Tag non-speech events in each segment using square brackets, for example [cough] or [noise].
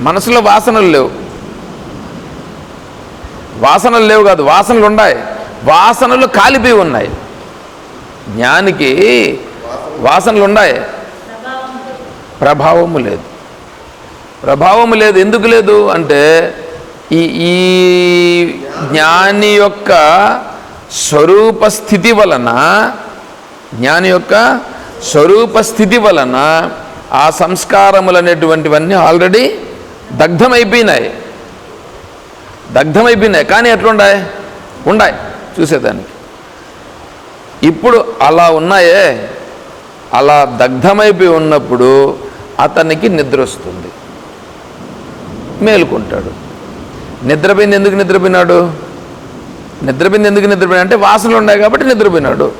మనసులో వాసనలు లేవు. వాసనలు లేవు కాదు వాసనలు ఉన్నాయి. వాసనలు కాలిపోయి ఉన్నాయి. జ్ఞానికి వాసనలు ఉన్నాయి. ప్రభావము లేదు. ప్రభావము లేదు. ఎందుకు లేదు అంటే ఈ ఈ జ్ఞాని యొక్క స్వరూప స్థితి వలన జ్ఞాని యొక్క స్వరూప స్థితి వలన ఆ సంస్కారములు అనేటువంటివన్నీ ఆల్రెడీ దగ్ధమైపోయినాయి. దగ్ధమైపోయినాయి. కానీ ఎట్లుండాయి? ఉండాయి. చూసేదానికి. ఇప్పుడు అలా ఉన్నాయే. అలా దగ్ధమైపోయి ఉన్నప్పుడు అతనికి నిద్ర వస్తుంది. మేలుకుంటాడు. నిద్రపోయింది ఎందుకు నిద్రపోయినాడు? నిద్రపోయింది ఎందుకు నిద్రపోయినా అంటే వాసనలు ఉన్నాయి కాబట్టి నిద్రపోయినాడు.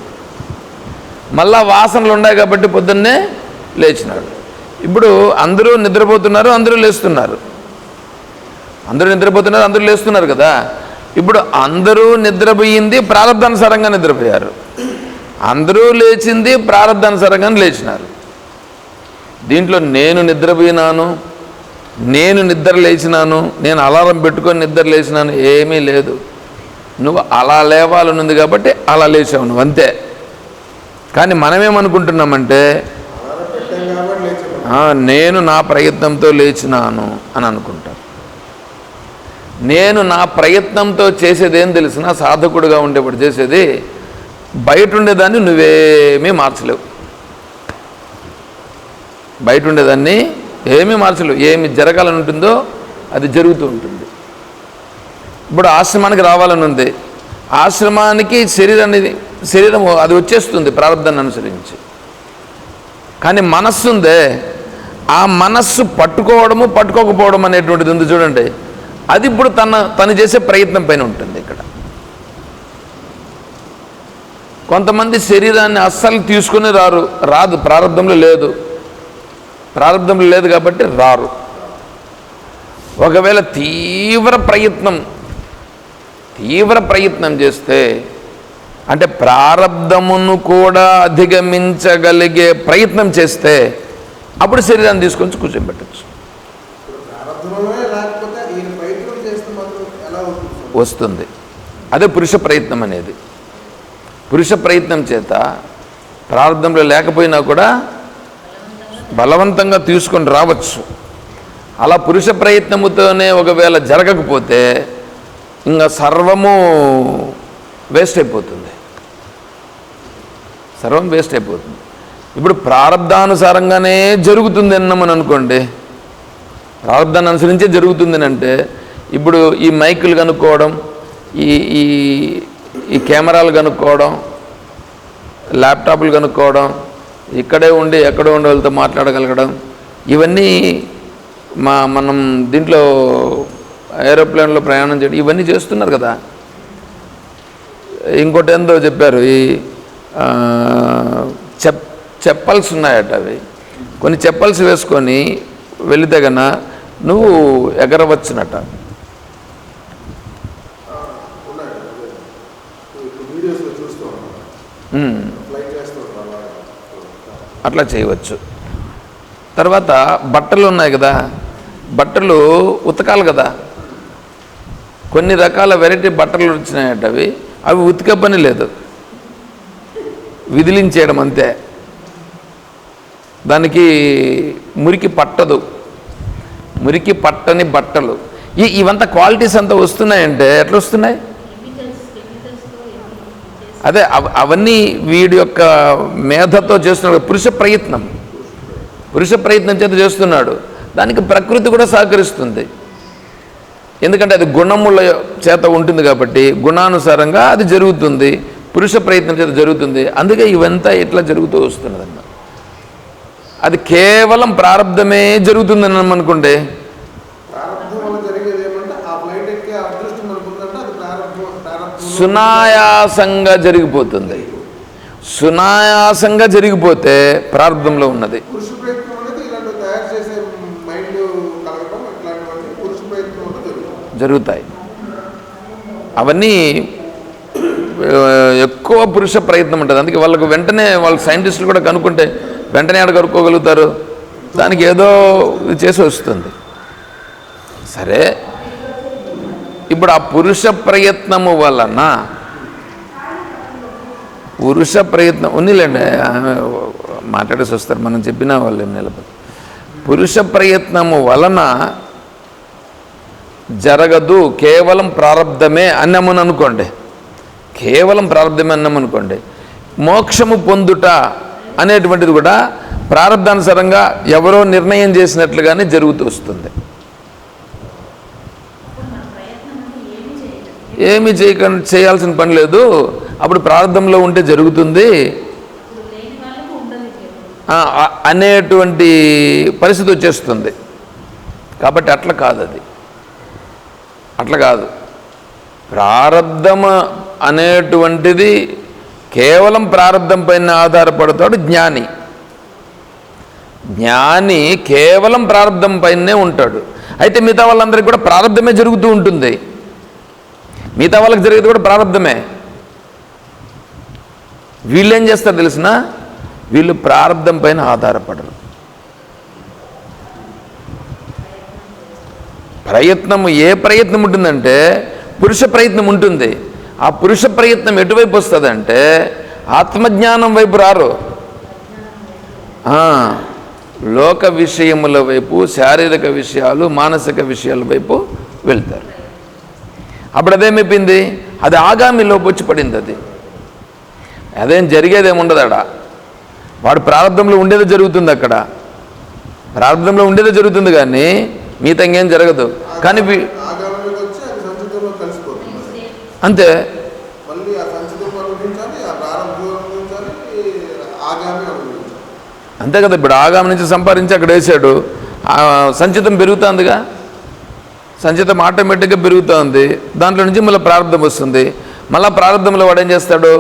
మళ్ళా వాసనలు ఉన్నాయి కాబట్టి పొద్దున్నే లేచినాడు. ఇప్పుడు అందరూ నిద్రపోతున్నారు అందరూ లేస్తున్నారు. అందరూ నిద్రపోతున్నారు అందరూ లేస్తున్నారు కదా. ఇప్పుడు అందరూ నిద్రపోయింది ప్రారంభానుసారంగా నిద్రపోయారు. అందరూ లేచింది ప్రారంభానుసారంగా లేచినారు. దీంట్లో నేను నిద్రపోయినాను నేను నిద్ర లేచినాను నేను అలారం పెట్టుకొని నిద్ర లేచినాను ఏమీ లేదు. నువ్వు అలా లేవాలనుంది కాబట్టి అలా లేచావు నువ్వు అంతే. కానీ మనమేమనుకుంటున్నామంటే అలానే పెట్టాం కాబట్టి లేచాం "ఆ, నేను నా ప్రయత్నంతో లేచినాను అని అనుకుంటాను నేను నా ప్రయత్నంతో చేసేది ఏం తెలిసినా సాధకుడుగా ఉండేప్పుడు చేసేది బయట ఉండేదాన్ని నువ్వేమీ మార్చలేవు. బయట ఉండేదాన్ని ఏమీ మార్చలేవు. ఏమి జరగాలని ఉంటుందో అది జరుగుతూ ఉంటుంది. ఇప్పుడు ఆశ్రమానికి రావాలని ఉంది. ఆశ్రమానికి శరీరాన్ని శరీరం అది వచ్చేస్తుంది ప్రారంభాన్ని అనుసరించి. కానీ మనస్సు ఉందే ఆ మనస్సు పట్టుకోవడము పట్టుకోకపోవడం అనేటువంటిది ఉంది చూడండి. అది ఇప్పుడు తన తను చేసే ప్రయత్నం పైన ఉంటుంది ఇక్కడ. కొంతమంది శరీరాన్ని అస్సలు తీసుకుని రారు రాదు ప్రారంభంలో లేదు. ప్రారంభంలో లేదు కాబట్టి రారు. ఒకవేళ తీవ్ర ప్రయత్నం తీవ్ర ప్రయత్నం చేస్తే అంటే ప్రారంధమును కూడా అధిగమించగలిగే ప్రయత్నం చేస్తే అప్పుడు శరీరాన్ని తీసుకొని కూర్చోబెట్టచ్చు? వస్తుంది. అదే పురుష ప్రయత్నం అనేది. పురుష ప్రయత్నం చేత ప్రారంభంలో లేకపోయినా కూడా బలవంతంగా తీసుకొని రావచ్చు. అలా పురుష ప్రయత్నముతోనే ఒకవేళ జరగకపోతే ఇంకా సర్వము వేస్ట్ అయిపోతుంది. సర్వం వేస్ట్ అయిపోతుంది. ఇప్పుడు ప్రారంధానుసారంగానే జరుగుతుంది అన్నామని అనుకోండి. ప్రారంధాన్ని అనుసరించే జరుగుతుంది అంటే ఇప్పుడు ఈ మైకులు కనుక్కోవడం ఈ ఈ ఈ కెమెరాలు కనుక్కోవడం ల్యాప్టాప్లు కనుక్కోవడం ఇక్కడే ఉండి ఎక్కడ ఉండే వాళ్ళతో మాట్లాడగలగడం ఇవన్నీ మా మనం దీంట్లో ఏరోప్లేన్లో ప్రయాణం చేయడం ఇవన్నీ చేస్తున్నారు కదా. ఇంకోటి ఏందో చెప్పారు ఈ చెప్ చెప్పల్స్ ఉన్నాయట అవి. కొన్ని చెప్పల్స్ వేసుకొని వెళితే గన నువ్వు ఎగరవచ్చునట. అట్లా చేయవచ్చు. తర్వాత బట్టలు ఉన్నాయి కదా బట్టలు ఉతకాలి కదా. కొన్ని రకాల వెరైటీ బట్టలు వచ్చినాయట అవి అవి ఉతికే పని లేదు. విదిలించేయడం అంతే. దానికి మురికి పట్టదు. మురికి పట్టని బట్టలు. ఈ ఇవంతా క్వాలిటీస్ అంతా వస్తున్నాయంటే ఎట్లా వస్తున్నాయి అదే అవన్నీ వీడి యొక్క మేధతో చేస్తున్నాడు. పురుష ప్రయత్నం. పురుష ప్రయత్నం చేత చేస్తున్నాడు. దానికి ప్రకృతి కూడా సహకరిస్తుంది. ఎందుకంటే అది గుణముల చేత ఉంటుంది కాబట్టి గుణానుసారంగా అది జరుగుతుంది. పురుష ప్రయత్నం చేత జరుగుతుంది. అందుకే ఇవంతా ఇట్లా జరుగుతూ వస్తున్నదన్నమాట అది కేవలం ప్రారంధమే జరుగుతుందని అనుకుంటే? సునాయాసంగా జరిగిపోతుంది. సునాయాసంగా జరిగిపోతే ప్రారంభంలో ఉన్నది. జరుగుతాయి. అవన్నీ ఎక్కువ పురుష ప్రయత్నం ఉంటుంది. అందుకే వాళ్ళకు వెంటనే వాళ్ళ సైంటిస్టులు కూడా కనుక్కుంటే వెంటనే ఆడ కనుక్కోగలుగుతారు? దానికి ఏదో ఇది చేసి వస్తుంది. సరే. ఇప్పుడు ఆ పురుష ప్రయత్నము వలన పురుష ప్రయత్నం ఉన్నిలేండి మాట్లాడేసి వస్తారు మనం చెప్పిన వాళ్ళు ఏం నిలబడి పురుష ప్రయత్నము వలన జరగదు కేవలం ప్రారంధమే అన్నమని అనుకోండి కేవలం ప్రారంధమే అన్నమనుకోండి మోక్షము పొందుట అనేటువంటిది కూడా ప్రారంధానుసారంగా ఎవరో నిర్ణయం చేసినట్లుగానే జరుగుతూ వస్తుంది. ఏమి చేయక చేయాల్సిన పని లేదు. అప్పుడు ప్రారంభంలో ఉంటే జరుగుతుంది. అనేటువంటి పరిస్థితి వచ్చేస్తుంది. కాబట్టి అట్లా కాదు అది. అట్లా కాదు. ప్రారంధం అనేటువంటిది కేవలం ప్రారంధం పైన ఆధారపడతాడు జ్ఞాని. జ్ఞాని కేవలం ప్రారంధం పైనే ఉంటాడు. అయితే మిగతా వాళ్ళందరికీ కూడా ప్రారంధమే జరుగుతూ ఉంటుంది. మిగతా వాళ్ళకి జరిగేది కూడా ప్రారంధమే వీళ్ళు ఏం చేస్తారు తెలిసిన వీళ్ళు ప్రారంధం పైన ఆధారపడరు. ప్రయత్నము ఏ ప్రయత్నం ఉంటుందంటే పురుష ప్రయత్నం ఉంటుంది. ఆ పురుష ప్రయత్నం ఎటువైపు వస్తుందంటే ఆత్మజ్ఞానం వైపు రారు. లోక విషయముల వైపు శారీరక విషయాలు మానసిక విషయాల వైపు వెళ్తారు. అప్పుడు అదేమైపోయింది? అది ఆగామిలోపు వచ్చి పడింది అది. అదేం జరిగేది ఉండదు అక్కడ వాడు ప్రారంభంలో ఉండేదో జరుగుతుంది అక్కడ. ప్రారంభంలో ఉండేదో జరుగుతుంది కానీ మిగతా ఇంకేం జరగదు. కానీ వీ- ఆగామిలోకి వచ్చి అది సంచితంలో కలిసిపోతుంది అంతే మళ్ళీ ఆ సంచితం అనుభవించాలి ఆ ప్రారంభం అనుభవించాలి ఆగామి అనుభవించాలి అంతే కదా ఇప్పుడు ఆగామి నుంచి సంపాదించి అక్కడ వేసాడు. సంచితం పెరుగుతుందిగా? సంచితం ఆటోమేటిక్గా పెరుగుతుంది. దాంట్లో నుంచి మళ్ళీ ప్రారంభం వస్తుంది. మళ్ళీ ప్రారంభంలో వాడు ఏం చేస్తాడు?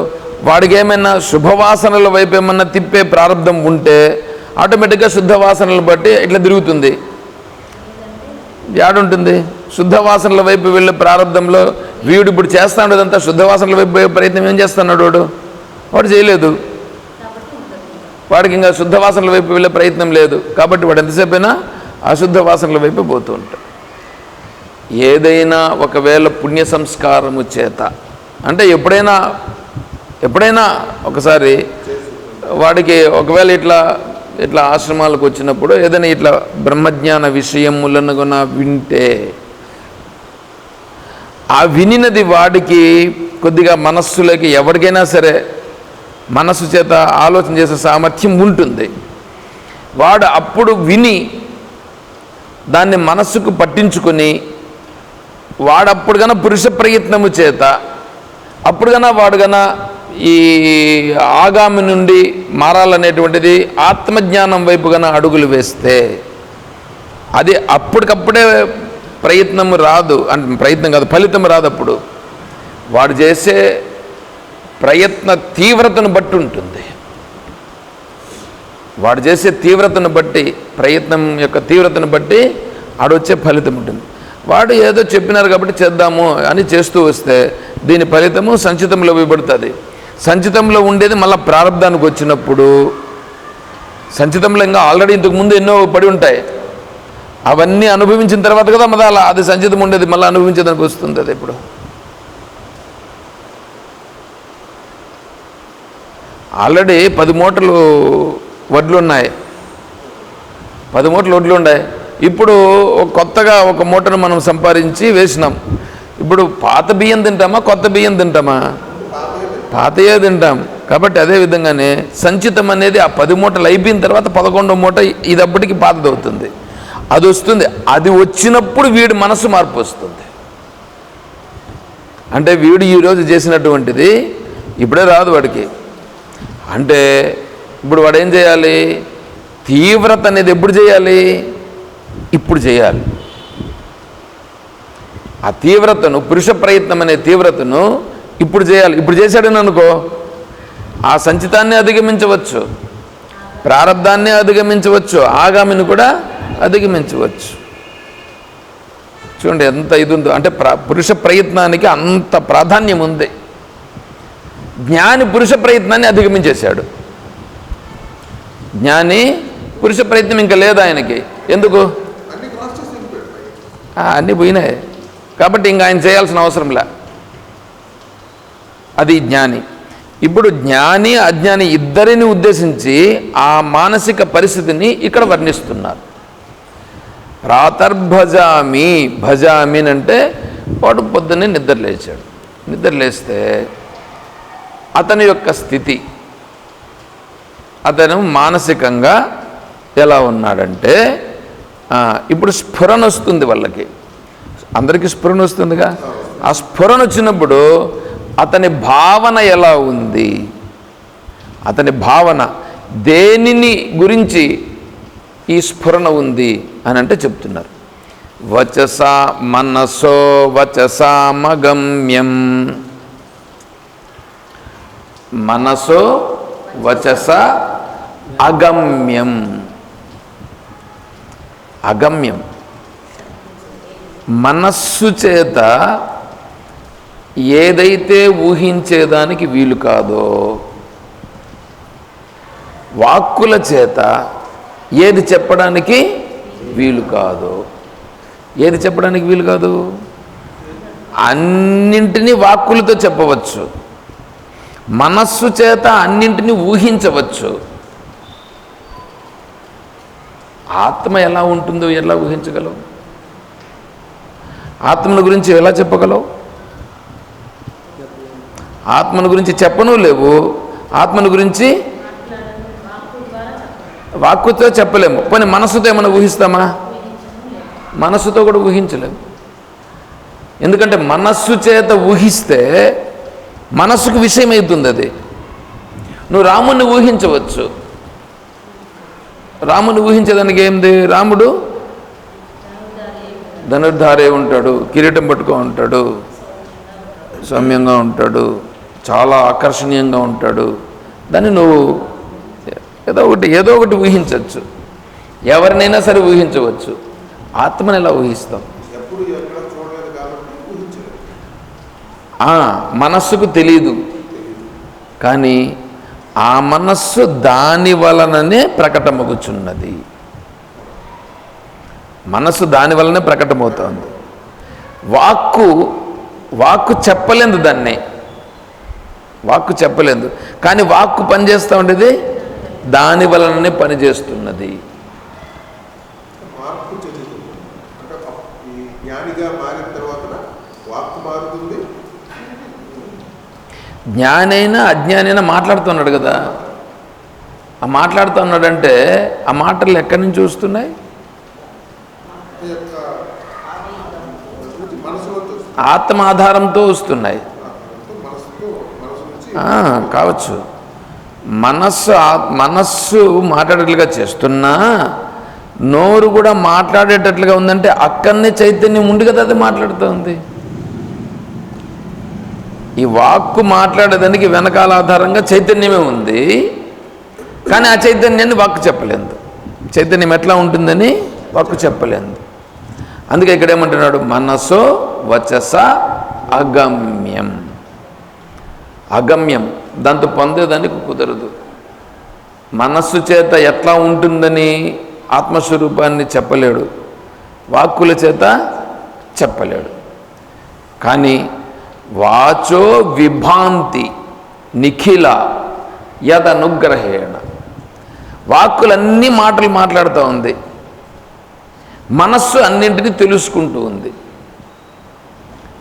వాడికి ఏమైనా శుభవాసనల వైపు ఏమన్నా తిప్పే ప్రారంభం ఉంటే ఆటోమేటిక్గా శుద్ధ వాసనలు బట్టి ఇట్లా తిరుగుతుంది. యాడుంటుంది శుద్ధవాసనల వైపు వెళ్ళే ప్రారంభంలో వీడు ఇప్పుడు చేస్తాడు ఇదంతా శుద్ధవాసనల వైపు ప్రయత్నం ఏం చేస్తున్నాడు వాడు? వాడు చేయలేదు. వాడికి ఇంకా శుద్ధవాసనల వైపు వెళ్ళే ప్రయత్నం లేదు. కాబట్టి వాడు ఎంతసేపైనా అశుద్ధ వాసనల వైపు పోతూ ఉంటాడు. ఏదైనా ఒకవేళ పుణ్య సంస్కారము చేత అంటే ఎప్పుడైనా ఎప్పుడైనా ఒకసారి వాడికి ఒకవేళ ఇట్లా ఇట్లా ఆశ్రమాలకు వచ్చినప్పుడు ఏదైనా ఇట్లా బ్రహ్మజ్ఞాన విషయములను కూడా వింటే ఆ వినినది వాడికి కొద్దిగా మనస్సులోకి ఎవరికైనా సరే మనస్సు చేత ఆలోచన చేసే సామర్థ్యం ఉంటుంది. వాడు అప్పుడు విని దాన్ని మనస్సుకు పట్టించుకొని వాడప్పుడు గన పురుష ప్రయత్నము చేత అప్పుడు గన వాడు గన ఈ ఆగామి నుండి మారాలనేటువంటిది ఆత్మజ్ఞానం వైపుగా అడుగులు వేస్తే అది అప్పటికప్పుడే ప్రయత్నం రాదు అంటే ప్రయత్నం కాదు ఫలితం రాదు అప్పుడు వాడు చేసే ప్రయత్న తీవ్రతను బట్టి ఉంటుంది. వాడు చేసే తీవ్రతను బట్టి ప్రయత్నం యొక్క తీవ్రతను బట్టి ఆడొచ్చే ఫలితం ఉంటుంది. వాడు ఏదో చెప్పినారు కాబట్టి చేద్దాము అని చేస్తూ వస్తే దీని ఫలితము సంచితంలో ఇవ్వబడుతుంది. సంచితంలో ఉండేది మళ్ళీ ప్రారంధానికి వచ్చినప్పుడు సంచితంలో ఇంకా ఆల్రెడీ ఇంతకు ముందు ఎన్నో పడి ఉంటాయి. అవన్నీ అనుభవించిన తర్వాత కదా మళ్ళీ అలా అది సంచితం ఉండేది మళ్ళీ అనుభవించేదానికి వస్తుంది అది ఇప్పుడు ఆల్రెడీ పది మూటలు వడ్లు ఉన్నాయి. పది మూటలు వడ్లు ఉన్నాయి. ఇప్పుడు ఒక కొత్తగా ఒక మూటను మనం సంపాదించి వేసినాం. ఇప్పుడు పాత బియ్యం తింటామా కొత్త బియ్యం తింటామా? పాతయే తింటాం. కాబట్టి అదే విధంగానే సంచితం అనేది ఆ పది మూటలు అయిపోయిన తర్వాత పదకొండో మూట ఇది అప్పటికి పాతదవుతుంది. అది వస్తుంది. అది వచ్చినప్పుడు వీడి మనసు మార్పు వస్తుంది. అంటే వీడు ఈరోజు చేసినటువంటిది ఇప్పుడే రాదు వాడికి. అంటే ఇప్పుడు వాడు ఏం చేయాలి? తీవ్రత అనేది ఎప్పుడు చేయాలి? ఇప్పుడు చేయాలి. ఆ తీవ్రతను పురుష ప్రయత్నం అనే తీవ్రతను ఇప్పుడు చేయాలి. ఇప్పుడు చేశాడని అనుకో. ఆ సంచితాన్ని అధిగమించవచ్చు. ప్రారంధాన్ని అధిగమించవచ్చు. ఆగామిని కూడా అధిగమించవచ్చు. చూడండి ఎంత ఇది ఉందో. అంటే ప్ర పురుష ప్రయత్నానికి అంత ప్రాధాన్యం ఉంది. జ్ఞాని పురుష ప్రయత్నాన్ని అధిగమించేశాడు. జ్ఞాని పురుష ప్రయత్నం ఇంకా లేదు ఆయనకి. ఎందుకు? అన్ని పోయినాయి. కాబట్టి ఇంకా ఆయన చేయాల్సిన అవసరంలే అది జ్ఞాని. ఇప్పుడు జ్ఞాని అజ్ఞాని ఇద్దరిని ఉద్దేశించి ఆ మానసిక పరిస్థితిని ఇక్కడ వర్ణిస్తున్నారు. రాతర్భజామి భజామిన్ అంటే వాడు పొద్దున్నే నిద్రలేచాడు నిద్రలేస్తే అతని యొక్క స్థితి అతను మానసికంగా ఎలా ఉన్నాడంటే ఇప్పుడు స్ఫురణ వస్తుంది వాళ్ళకి. అందరికీ స్ఫురణ వస్తుందిగా? ఆ స్ఫురణ వచ్చినప్పుడు అతని భావన ఎలా ఉంది? అతని భావన దేనిని గురించి ఈ స్ఫురణ ఉంది అని అంటే చెప్తున్నారు. వచస మనసో వచసామగమ్యం మనసో వచస అగమ్యం. అగమ్యం. మనస్సు చేత ఏదైతే ఊహించేదానికి వీలు కాదో వాక్కుల చేత ఏది చెప్పడానికి వీలు కాదు. ఏది చెప్పడానికి వీలు కాదు? అన్నింటినీ వాక్కులతో చెప్పవచ్చు. మనస్సు చేత అన్నింటినీ ఊహించవచ్చు. ఆత్మ ఎలా ఉంటుందో ఎలా ఊహించగలవు ఆత్మల గురించి ఎలా చెప్పగలవు ఆత్మను గురించి చెప్పను లేవు. ఆత్మను గురించి వాక్కుతో చెప్పలేము. పోనీ మనసుతో ఏమైనా ఊహిస్తామా? మనస్సుతో కూడా ఊహించలేము. ఎందుకంటే మనస్సు చేత ఊహిస్తే మనస్సుకు విషయం అవుతుంది అది. నువ్వు రాముణ్ణి ఊహించవచ్చు. రాముని ఊహించేదానికి ఏంది? రాముడు ధనుర్ధారే ఉంటాడు కిరీటం పట్టుకో ఉంటాడు సౌమ్యంగా ఉంటాడు. చాలా ఆకర్షణీయంగా ఉంటాడు. దాన్ని నువ్వు ఏదో ఒకటి ఏదో ఒకటి ఊహించవచ్చు ఎవరినైనా సరే ఊహించవచ్చు. ఆత్మని ఎలా ఊహిస్తాం? మనస్సుకు తెలియదు కానీ ఆ మనస్సు దాని వలననే ప్రకటమగుచున్నది. మనస్సు దాని వలనే ప్రకటమవుతోంది. వాక్కు వాక్కు చెప్పలేదు దాన్ని. వాక్కు చెప్పలేదు. కానీ వాక్కు పనిచేస్తూ ఉండేది దాని వలననే పనిచేస్తున్నది. జ్ఞానైనా అజ్ఞానైనా మాట్లాడుతున్నాడు కదా. ఆ మాట్లాడుతున్నాడంటే ఆ మాటలు ఎక్కడి నుంచి వస్తుంది. ఆత్మ ఆధారంతో వస్తున్నాయి మనసుతో మనసు నుంచి ఆ, కావచ్చు. మనస్సు మనస్సు మాట్లాడేట్లుగా చేస్తున్నా నోరు కూడా మాట్లాడేటట్లుగా ఉందంటే అక్కడనే చైతన్యం ఉంది కదా అది మాట్లాడుతుంది. ఈ వాక్కు మాట్లాడేదానికి వెనకాల ఆధారంగా చైతన్యమే ఉంది కానీ ఆ చైతన్యాన్ని వాక్కు చెప్పలేదు. చైతన్యం ఎట్లా ఉంటుందని వాక్కు చెప్పలేదు. అందుకే ఇక్కడ ఏమంటున్నాడు? మనసో వచస అగమ్యం. అగమ్యం. దాంతో పొందేదానికి కుదరదు. మనస్సు చేత ఎట్లా ఉంటుందని ఆత్మస్వరూపాన్ని చెప్పలేడు. వాక్కుల చేత చెప్పలేడు. కానీ వాచో విభాంతి నిఖిల యదనుగ్రహేణ. వాక్కులన్నీ మాటలు మాట్లాడుతూ ఉంది. మనస్సు అన్నింటినీ తెలుసుకుంటూ ఉంది.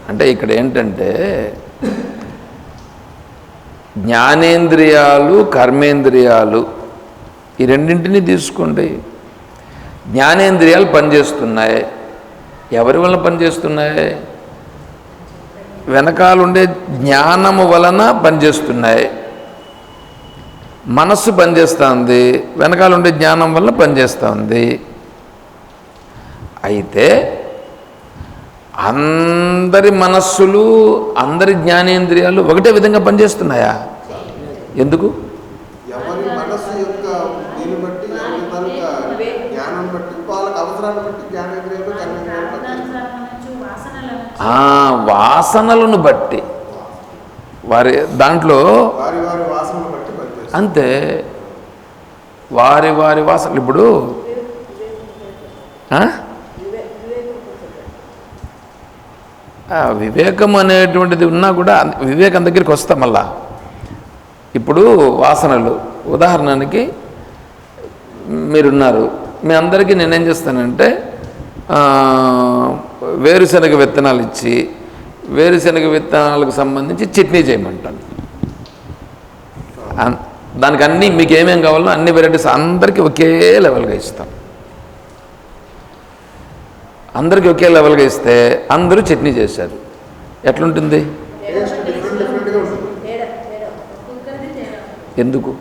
అంటే ఇక్కడ ఏంటంటే జ్ఞానేంద్రియాలు కర్మేంద్రియాలు ఈ రెండింటిని తీసుకోండి. జ్ఞానేంద్రియాలు పనిచేస్తున్నాయి. ఎవరి వలన పనిచేస్తున్నాయి? వెనకాలుండే జ్ఞానము వలన పనిచేస్తున్నాయి. మనస్సు పనిచేస్తుంది వెనకాలుండే జ్ఞానం వల్ల పనిచేస్తుంది. అయితే అందరి మనస్సులు అందరి జ్ఞానేంద్రియాలు ఒకటే విధంగా పనిచేస్తున్నాయా? ఎందుకు? వాసనలను బట్టి. వారి దాంట్లో అంతే. వారి వారి వాసనలు ఇప్పుడు ఆ? ఆ వివేకం అనేటువంటిది ఉన్నా కూడా వివేకం దగ్గరికి వస్తాం మళ్ళా. ఇప్పుడు వాసనలు. ఉదాహరణకి మీరున్నారు. మీ అందరికీ నేనేం చేస్తానంటే వేరుశనగ విత్తనాలు ఇచ్చి వేరుశనగ విత్తనాలకు సంబంధించి చట్నీ చేయమంటాను. దానికి అన్నీ మీకు ఏమేమి కావాలో అన్ని వెరైటీస్ అందరికీ ఒకే లెవెల్గా ఇస్తాం. అందరికీ ఒకే లెవెల్గా ఇస్తే అందరూ చట్నీ చేశారు. ఎట్లుంటుంది? ఎందుకు?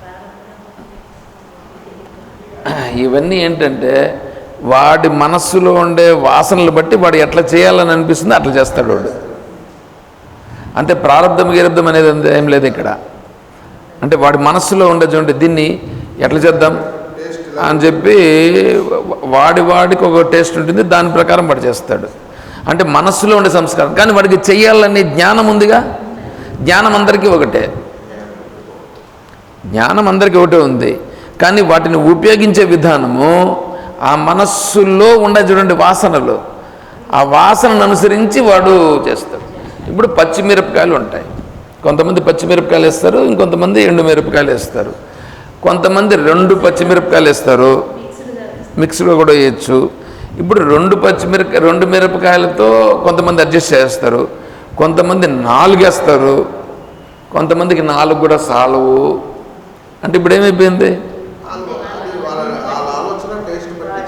ప్రారంభం [clears throat] ఇవన్నీ ఏంటంటే వాడి మనస్సులో ఉండే వాసనలు బట్టి వాడు ఎట్లా చేయాలని అనిపిస్తుంది అట్లా చేస్తాడు వాడు. అంటే ప్రారంధం గీరబ్దం అనేది ఏం లేదు ఇక్కడ. అంటే వాడి మనస్సులో ఉండే చూడండి దీన్ని ఎట్లా చేద్దాం? అని చెప్పి వాడి వాడికి ఒక టేస్ట్ ఉంటుంది దాని ప్రకారం వాడు చేస్తాడు. అంటే మనస్సులో ఉండే సంస్కారం. కానీ వాడికి చెయ్యాలనే జ్ఞానం ఉందిగా? జ్ఞానం అందరికీ ఒకటే. జ్ఞానం అందరికీ ఒకటే ఉంది. కానీ వాటిని ఉపయోగించే విధానము ఆ మనస్సులో ఉండే చూడండి వాసనలు. ఆ వాసనను అనుసరించి వాడు చేస్తాడు. ఇప్పుడు పచ్చిమిరపకాయలు ఉంటాయి. కొంతమంది పచ్చిమిరపకాయలు వేస్తారు ఇంకొంతమంది ఎండు మిరపకాయలు వేస్తారు. కొంతమంది రెండు పచ్చిమిరపకాయలు వేస్తారు. మిక్స్డ్గా కూడా వేయచ్చు. ఇప్పుడు రెండు పచ్చిమిరపకాయ రెండు మిరపకాయలతో కొంతమంది అడ్జస్ట్ చేస్తారు. కొంతమంది నాలుగేస్తారు కొంతమందికి నాలుగు కూడా సాలవు. అంటే ఇప్పుడు ఏమైపోయింది?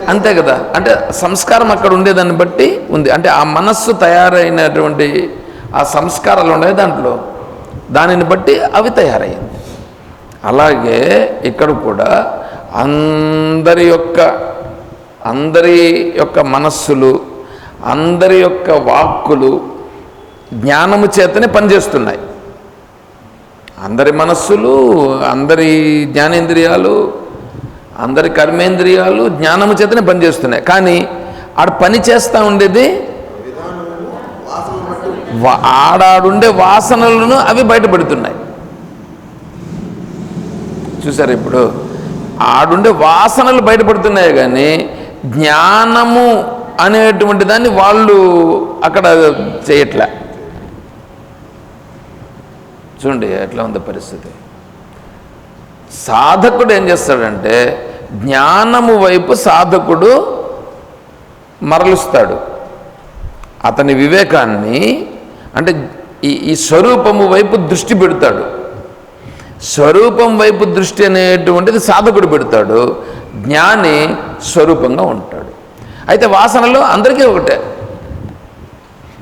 అంతే కదా. అంటే సంస్కారం అక్కడ ఉండేదాన్ని బట్టి ఉంది. అంటే ఆ మనస్సు తయారైనటువంటి ఆ సంస్కారాలు ఉన్నాయి దాంట్లో. దానిని బట్టి అవి తయారయ్యింది. అలాగే ఇక్కడ కూడా అందరి యొక్క అందరి యొక్క మనస్సులు అందరి యొక్క వాక్కులు జ్ఞానము చేతనే పనిచేస్తున్నాయి. అందరి మనస్సులు అందరి జ్ఞానేంద్రియాలు అందరి కర్మేంద్రియాలు జ్ఞానము చేతనే పనిచేస్తున్నాయి. కానీ ఆడ పని చేస్తూ ఉండేది ఆడాడుండే వాసనలను అవి బయటపడుతున్నాయి. చూసారు ఇప్పుడు? ఆడుండే వాసనలు బయటపడుతున్నాయి కానీ జ్ఞానము అనేటువంటి దాన్ని వాళ్ళు అక్కడ చేయట్లే. చూడండి ఎట్లా ఉంది పరిస్థితి. సాధకుడు ఏం చేస్తాడంటే జ్ఞానము వైపు సాధకుడు మరలుస్తాడు. అతని వివేకాన్ని అంటే ఈ ఈ స్వరూపము వైపు దృష్టి పెడతాడు. స్వరూపం వైపు దృష్టి అనేటువంటిది సాధకుడు పెడతాడు. జ్ఞాని స్వరూపంగా ఉంటాడు. అయితే వాసనలు అందరికీ ఒకటే.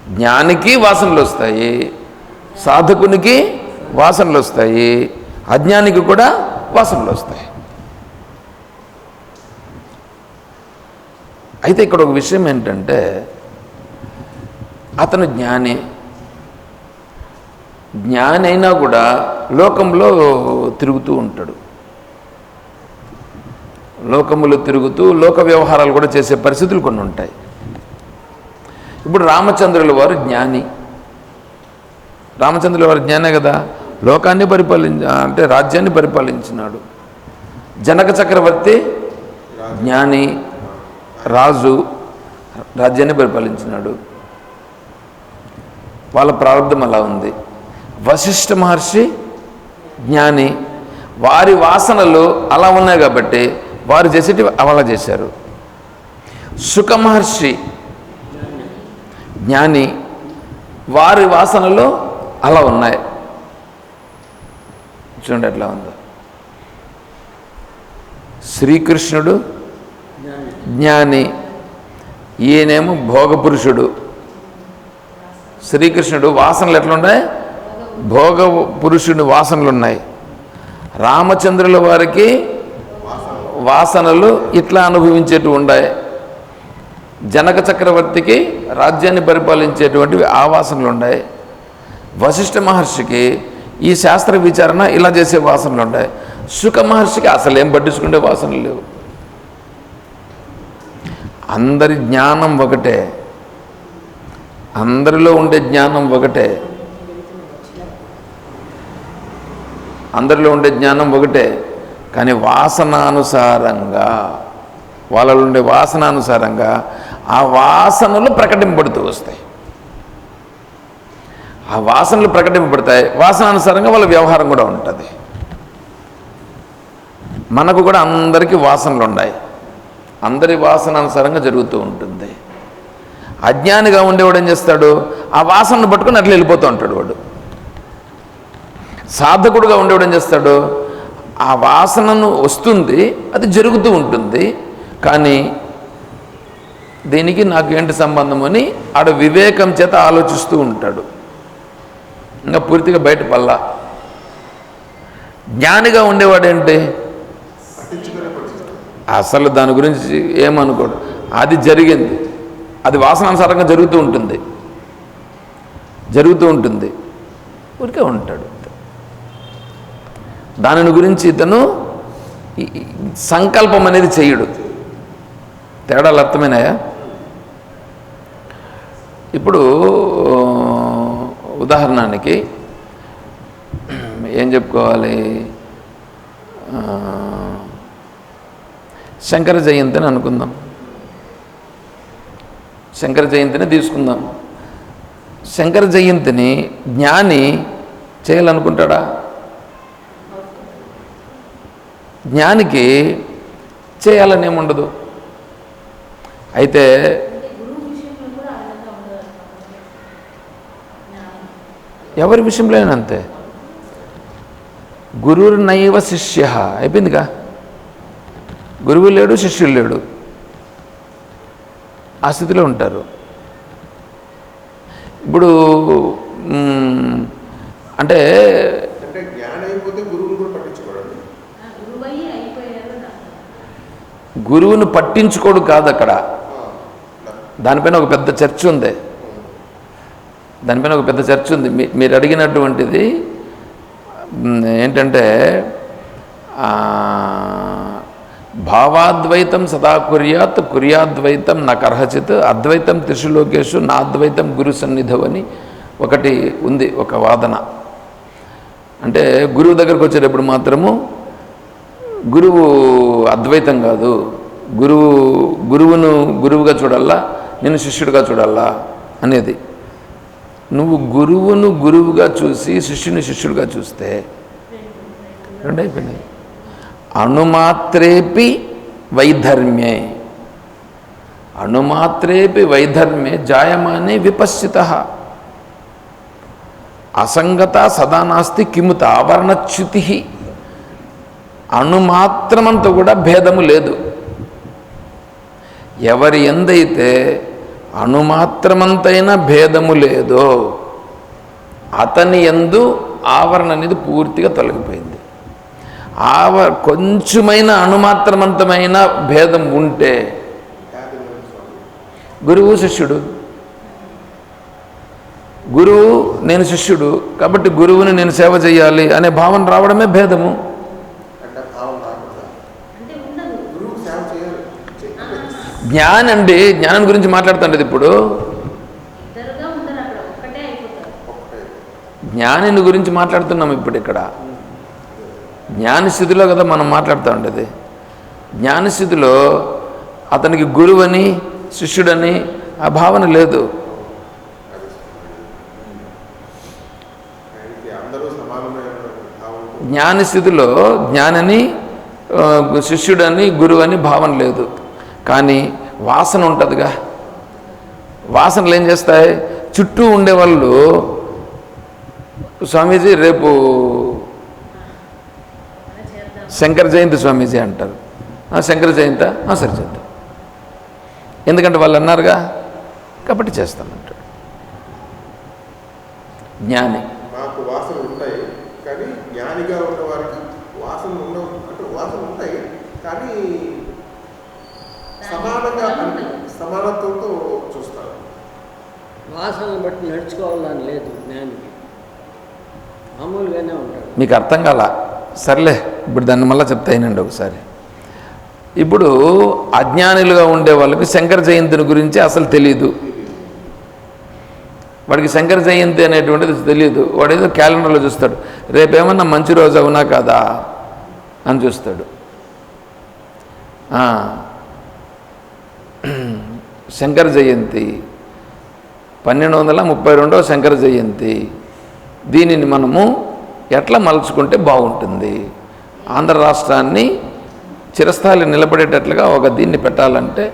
జ్ఞానికి వాసనలు వస్తాయి సాధకునికి వాసనలు వస్తాయి అజ్ఞానికి కూడా వాసనలు వస్తాయి. అయితే ఇక్కడ ఒక విషయం ఏంటంటే అతను జ్ఞాని జ్ఞాని అయినా కూడా లోకంలో తిరుగుతూ ఉంటాడు. లోకములు తిరుగుతూ లోక వ్యవహారాలు కూడా చేసే పరిస్థితులు కొన్ని ఉంటాయి. ఇప్పుడు రామచంద్రుల వారు జ్ఞాని. రామచంద్రుల వారు జ్ఞానే కదా. లోకాన్ని పరిపాలించ అంటే రాజ్యాన్ని పరిపాలించినాడు. జనక చక్రవర్తి జ్ఞాని రాజు రాజ్యాన్ని పరిపాలించినాడు. వాళ్ళ ప్రారంభం అలా ఉంది. వశిష్ఠ మహర్షి జ్ఞాని వారి వాసనలు అలా ఉన్నాయి కాబట్టి వారు చేసేటివి అలా చేశారు. సుఖ మహర్షి జ్ఞాని వారి వాసనలు అలా ఉన్నాయి. చూడండి ఎట్లా ఉందో. శ్రీకృష్ణుడు జ్ఞాని ఈయనేమో భోగపురుషుడు. శ్రీకృష్ణుడు వాసనలు ఎట్లున్నాయి? భోగ పురుషుని వాసనలు ఉన్నాయి రామచంద్రుల వారికి వాసనలు ఇట్లా అనుభవించేటివి ఉన్నాయి జనక చక్రవర్తికి రాజ్యాన్ని పరిపాలించేటువంటివి ఆ వాసనలు ఉన్నాయి వశిష్ఠ మహర్షికి ఈ శాస్త్ర విచారణ ఇలా చేసే వాసనలు ఉన్నాయి సుఖ మహర్షికి అసలు ఏం పట్టించుకునే వాసనలు లేవు. అందరి జ్ఞానం ఒకటే. అందరిలో ఉండే జ్ఞానం ఒకటే. అందరిలో ఉండే జ్ఞానం ఒకటే కానీ వాసనానుసారంగా వాళ్ళలో ఉండే వాసనానుసారంగా ఆ వాసనలు ప్రకటింపబడుతూ వస్తాయి. ఆ వాసనలు ప్రకటింపబడతాయి వాసనానుసారంగా వాళ్ళ వ్యవహారం కూడా ఉంటుంది. మనకు కూడా అందరికీ వాసనలు ఉన్నాయి. అందరి వాసనానుసారంగా జరుగుతూ ఉంటుంది. అజ్ఞానిగా ఉండేవాడు ఏం చేస్తాడు? ఆ వాసనను పట్టుకొని అట్లా వెళ్ళిపోతూ ఉంటాడు వాడు. సాధకుడుగా ఉండేవాడు ఏం చేస్తాడు? ఆ వాసనను వస్తుంది అది జరుగుతూ ఉంటుంది. కానీ దీనికి నాకు ఏంటి సంబంధం అని ఆడ వివేకం చేత ఆలోచిస్తూ ఉంటాడు. ఇంకా పూర్తిగా బయట పల్లా జ్ఞానిగా ఉండేవాడేంటి? అసలు దాని గురించి ఏమనుకోడు. అది జరిగింది. అది వాసనానుసారంగా జరుగుతూ ఉంటుంది. జరుగుతూ ఉంటుంది. ఊరికే ఉంటాడు. దానిని గురించి ఇతను సంకల్పం అనేది చేయడు. తేడాలు అర్థమైనాయా ఇప్పుడు ఉదాహరణకి ఏం చెప్పుకోవాలి? శంకర జయంతిని అనుకుందాం. శంకర జయంతిని తీసుకుందాం. శంకర జయంతిని జ్ఞాని చేయాలనుకుంటాడా? జ్ఞానికి చేయాలనేముండదు అయితే ఉండదు. ఎవరి విషయంలో అంతే. గురువు నైవ శిష్య. అయిపోయిందిగా? గురువు లేడు శిష్యులు లేడు. ఆ స్థితిలో ఉంటారు. ఇప్పుడు అంటే అంటే జ్ఞానం అయిపోతే కూడా పట్టించుకోవడం ఆ గురువు అయ్యి అయిపోయారు అని అర్థం. గురువును పట్టించుకోడు కాదు అక్కడ దానిపైన ఒక పెద్ద చర్చ ఉంది. దానిపైన ఒక పెద్ద చర్చ ఉంది. మీ- మీరు అడిగినటువంటిది ఏంటంటే భావాద్వైతం సదా కుర్యాత్ కుర్యాద్వైతం నా కర్హచిత్ అద్వైతం త్రిషు లోకేషు నాద్వైతం గురు సన్నిధవని ఒకటి ఉంది ఒక వాదన. అంటే గురువు దగ్గరకు వచ్చేటప్పుడు మాత్రము గురువు అద్వైతం కాదు. గురువు గురువును గురువుగా చూడాలా? నేను శిష్యుడిగా చూడాలా? అనేది. నువ్వు గురువును గురువుగా చూసి శిష్యుని శిష్యుడిగా చూస్తే రెండు అయిపోయినాయి. అణుమాత్రేపి వైధర్మ్యే. అణుమాత్రేపి వైధర్మ్యే జాయమానే విపశ్చిత. అసంగత సదా నాస్తి కిము తావరణచ్యుతి అణుమాత్రమంతా కూడా భేదము లేదు. ఎవరి ఎందైతే అణుమాత్రమంతైనా భేదము లేదో అతని ఎందు ఆవరణ అనేది పూర్తిగా తొలగిపోయింది. ఆవ కొంచెమైన అణుమాత్రమంతమైన భేదం ఉంటే గురువు శిష్యుడు. గురువు నేను శిష్యుడు కాబట్టి గురువుని నేను సేవ చేయాలి అనే భావన రావడమే భేదము అంటే భావం రాకుండా అంటే ఉండదు గురువుకు సేవ చేయాలి చే- జ్ఞానం అండి జ్ఞానం గురించి మాట్లాడుతుండేది ఇప్పుడు. జ్ఞానిని గురించి మాట్లాడుతున్నాం ఇప్పుడు ఇక్కడ. జ్ఞాని స్థితిలో కదా మనం మాట్లాడుతూ ఉండేది. జ్ఞాని స్థితిలో అతనికి గురువని శిష్యుడని ఆ భావన లేదు. ఆయనకి అందరూ సమానమైన భావంతో జ్ఞాని స్థితిలో జ్ఞానిని శిష్యుడని గురువు అని భావన లేదు. కానీ వాసన ఉంటుందిగా. వాసనలు ఏం చేస్తాయి? చుట్టూ ఉండేవాళ్ళు స్వామీజీ రేపు శంకర జయంతి స్వామీజీ అంటారు. "ఆ, శంకర జయంత? "ఆ, సరే చేద్దాం ఎందుకంటే వాళ్ళు అన్నారుగా కాబట్టి చేస్తానంటాడు. జ్ఞాని. నాకు వాసన ఉంటాయి కానీ జ్ఞానిగా ఉన్న వారికి వాసనలు ఉండవు అంటే వాసనలు ఉంటాయి కానీ సమానంగా అంటే సమానత్వంతో చూస్తారు. వాసనలు బట్టి నడుచుకోవాలని లేదు జ్ఞానికి. మామూలుగానే ఉంటాడు. మీకు అర్థం కాల. సర్లే ఇప్పుడు దాన్ని మళ్ళీ చెప్తా అయినండి ఒకసారి. ఇప్పుడు అజ్ఞానులుగా ఉండే వాళ్ళకి శంకర జయంతిని గురించి అసలు తెలియదు వాడికి శంకర జయంతి అనేటువంటిది తెలియదు వాడు ఏదో క్యాలెండర్లో చూస్తాడు. రేపేమన్నా మంచి రోజు అవునా కాదా అని చూస్తాడు. ఆ, శంకర జయంతి పన్నెండు వందల ముప్పై రెండవ శంకర జయంతి దీనిని మనము ఎట్లా మలుచుకుంటే బాగుంటుంది? ఆంధ్ర రాష్ట్రాన్ని చిరస్థాయి నిలబడేటట్లుగా ఒక దీన్ని పెట్టాలంటే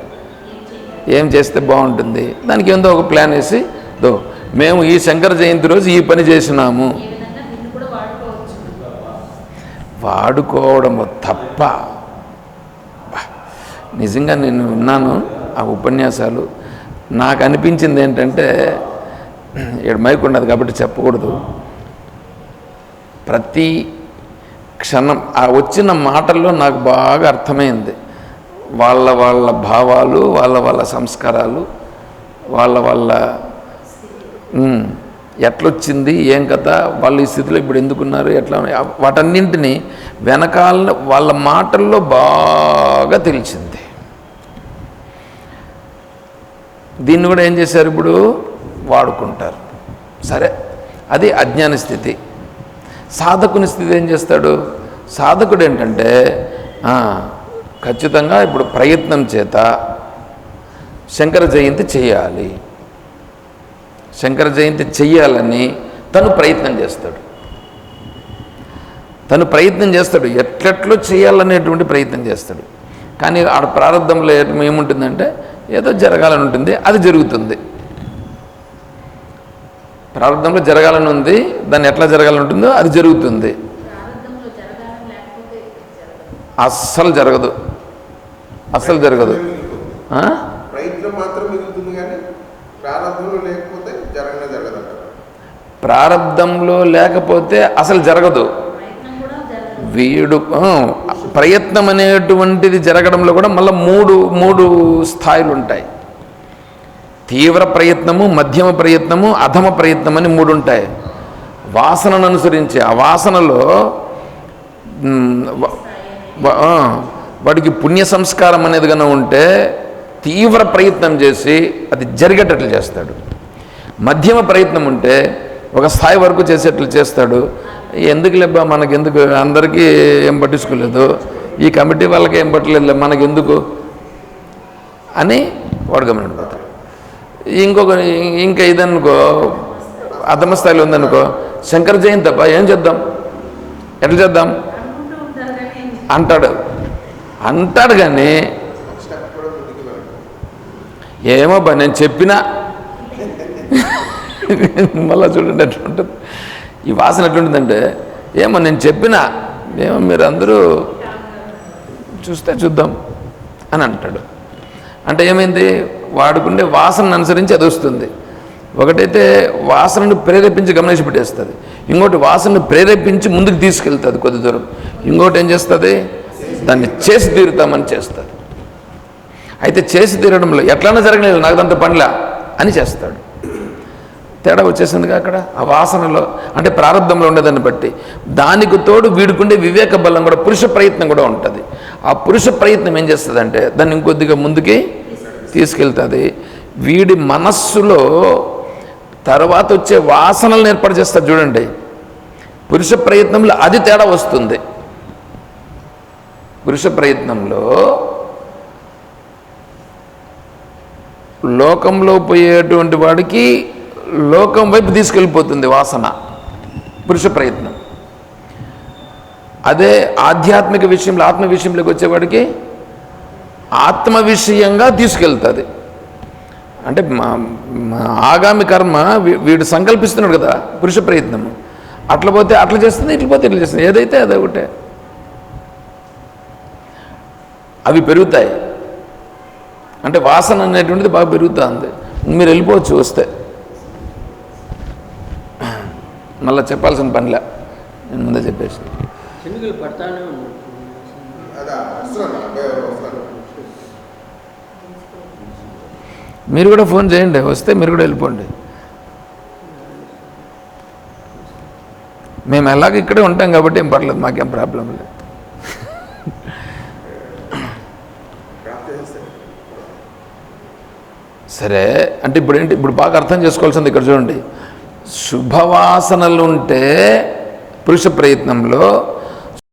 ఏం చేస్తే బాగుంటుంది? దానికి ఏందో ఒక ప్లాన్ వేసి దో మేము ఈ శంకర జయంతి రోజు ఈ పని చేసినాము. వాడుకోవడం తప్ప. నిజంగా నేను విన్నాను ఆ ఉపన్యాసాలు. నాకు అనిపించింది ఏంటంటే ఇక్కడ మైక్ ఉండదు కాబట్టి చెప్పకూడదు. ప్రతి క్షణం ఆ వచ్చిన మాటల్లో నాకు బాగా అర్థమైంది. వాళ్ళ వాళ్ళ భావాలు వాళ్ళ వాళ్ళ సంస్కారాలు వాళ్ళ వాళ్ళ ఎట్లొచ్చింది ఏం కథ వాళ్ళు ఈ స్థితిలో ఇప్పుడు ఎందుకున్నారు ఎట్లా వాటన్నింటినీ వెనకాల వాళ్ళ మాటల్లో బాగా తెలిసింది. దీన్ని కూడా ఏం చేశారు ఇప్పుడు? వాడుకుంటారు. సరే అది అజ్ఞాన స్థితి. సాధకుని స్థితి ఏం చేస్తాడు? సాధకుడు ఏంటంటే ఖచ్చితంగా ఇప్పుడు ప్రయత్నం చేత శంకర జయంతి చేయాలి. శంకర జయంతి చెయ్యాలని తను ప్రయత్నం చేస్తాడు. తను ప్రయత్నం చేస్తాడు. ఎట్లెట్లో చేయాలనేటువంటి ప్రయత్నం చేస్తాడు. కానీ ఆడ ప్రారంభంలో ఏ- ఏముంటుందంటే ఏదో జరగాలని ఉంటుంది అది జరుగుతుంది. ప్రారంభంలో జరగాలని ఉంది దాన్ని ఎట్లా జరగాలని ఉంటుందో అది జరుగుతుంది. అస్సలు జరగదు. అస్సలు జరగదు. ప్రారంధంలో లేకపోతే అసలు జరగదు. వీడు ప్రయత్నం అనేటువంటిది జరగడంలో కూడా మళ్ళీ మూడు మూడు స్థాయిలు ఉంటాయి తీవ్ర ప్రయత్నము మధ్యమ ప్రయత్నము అధమ ప్రయత్నం అని మూడు ఉంటాయి వాసనను అనుసరించి ఆ వాసనలో వాడికి పుణ్య సంస్కారం అనేది కనుక ఉంటే తీవ్ర ప్రయత్నం చేసి అది జరిగేటట్లు చేస్తాడు. మధ్యమ ప్రయత్నం ఉంటే ఒక స్థాయి వరకు చేసేట్లు చేస్తాడు. ఎందుకు లేబ్బా మనకెందుకు? అందరికీ ఏం పట్టించుకోలేదు. ఈ కమిటీ వాళ్ళకి ఏం పట్టలేదు మనకెందుకు? అని వాడు గమనిపోతాడు ఇంకొక ఇంకా ఇదనుకో అధమ స్థాయిలో ఉందనుకో శంకర జయంతి తప్ప ఏం చేద్దాం? ఎట్లా చేద్దాం? అంటాడు. అంటాడు కానీ ఏమో బా నేను చెప్పినా? [laughs] మళ్ళా చూడండి ఎట్లా ఉంటుంది. ఈ వాసన ఎట్లుంటుందంటే ఏమో నేను చెప్పినా ఏమో మీరందరూ చూస్తే చూద్దాం అని అంటాడు. అంటే ఏమైంది? వాడుకుండే వాసనను అనుసరించి అది వస్తుంది. ఒకటైతే వాసనను ప్రేరేపించి గమనించి పెట్టేస్తుంది. ఇంకోటి వాసనను ప్రేరేపించి ముందుకు తీసుకెళ్తుంది కొద్ది దూరం. ఇంకోటి ఏం చేస్తుంది? దాన్ని చేసి తీరుతామని చేస్తుంది. అయితే చేసి తీరడంలో ఎట్లన్నా జరగలేదు నాకు దాంతో పనిలా అని చేస్తాడు. తేడా వచ్చేసిందిగా అక్కడ? ఆ వాసనలో అంటే ప్రారంభంలో ఉండేదాన్ని బట్టి. దానికి తోడు వీడుకుండే వివేక బలం కూడా పురుష ప్రయత్నం కూడా ఉంటుంది. ఆ పురుష ప్రయత్నం ఏం చేస్తుందంటే దాన్ని ఇంకొద్దిగా ముందుకి తీసుకెళ్తుంది. వీడి మనస్సులో తర్వాత వచ్చే వాసనలను ఏర్పాటు చేస్తారు చూడండి. పురుష ప్రయత్నంలో అది తేడా వస్తుంది. పురుష ప్రయత్నంలో లోకంలో పోయేటువంటి వాడికి లోకం వైపు తీసుకెళ్ళిపోతుంది వాసన పురుష ప్రయత్నం. అదే ఆధ్యాత్మిక విషయంలో ఆత్మ విషయంలోకి వచ్చేవాడికి ఆత్మ విషయంగా తీసుకెళ్తుంది. అంటే ఆగామి కర్మ వీ- వీడు సంకల్పిస్తున్నాడు కదా పురుష ప్రయత్నము. అట్లా పోతే అట్లా చేస్తుంది ఇట్లా పోతే ఇట్లా చేస్తుంది ఏదైతే అదే ఒకటే. అవి పెరుగుతాయి. అంటే వాసన అనేటువంటిది బాగా పెరుగుతుంది. మీరు వెళ్ళిపోవచ్చు వస్తే. మళ్ళీ చెప్పాల్సిన పనిలే. నేను ముందే చెప్పేసి మీరు కూడా ఫోన్ చేయండి వస్తే మీరు కూడా వెళ్ళిపోండి. మేము ఎలాగ ఇక్కడే ఉంటాం కాబట్టి ఏం పర్లేదు మాకేం ప్రాబ్లం లేదు. సరే అంటే ఇప్పుడు ఏంటి ఇప్పుడు బాగా అర్థం చేసుకోవాల్సింది ఇక్కడ చూడండి. శుభవాసనలుంటే పురుష ప్రయత్నంలో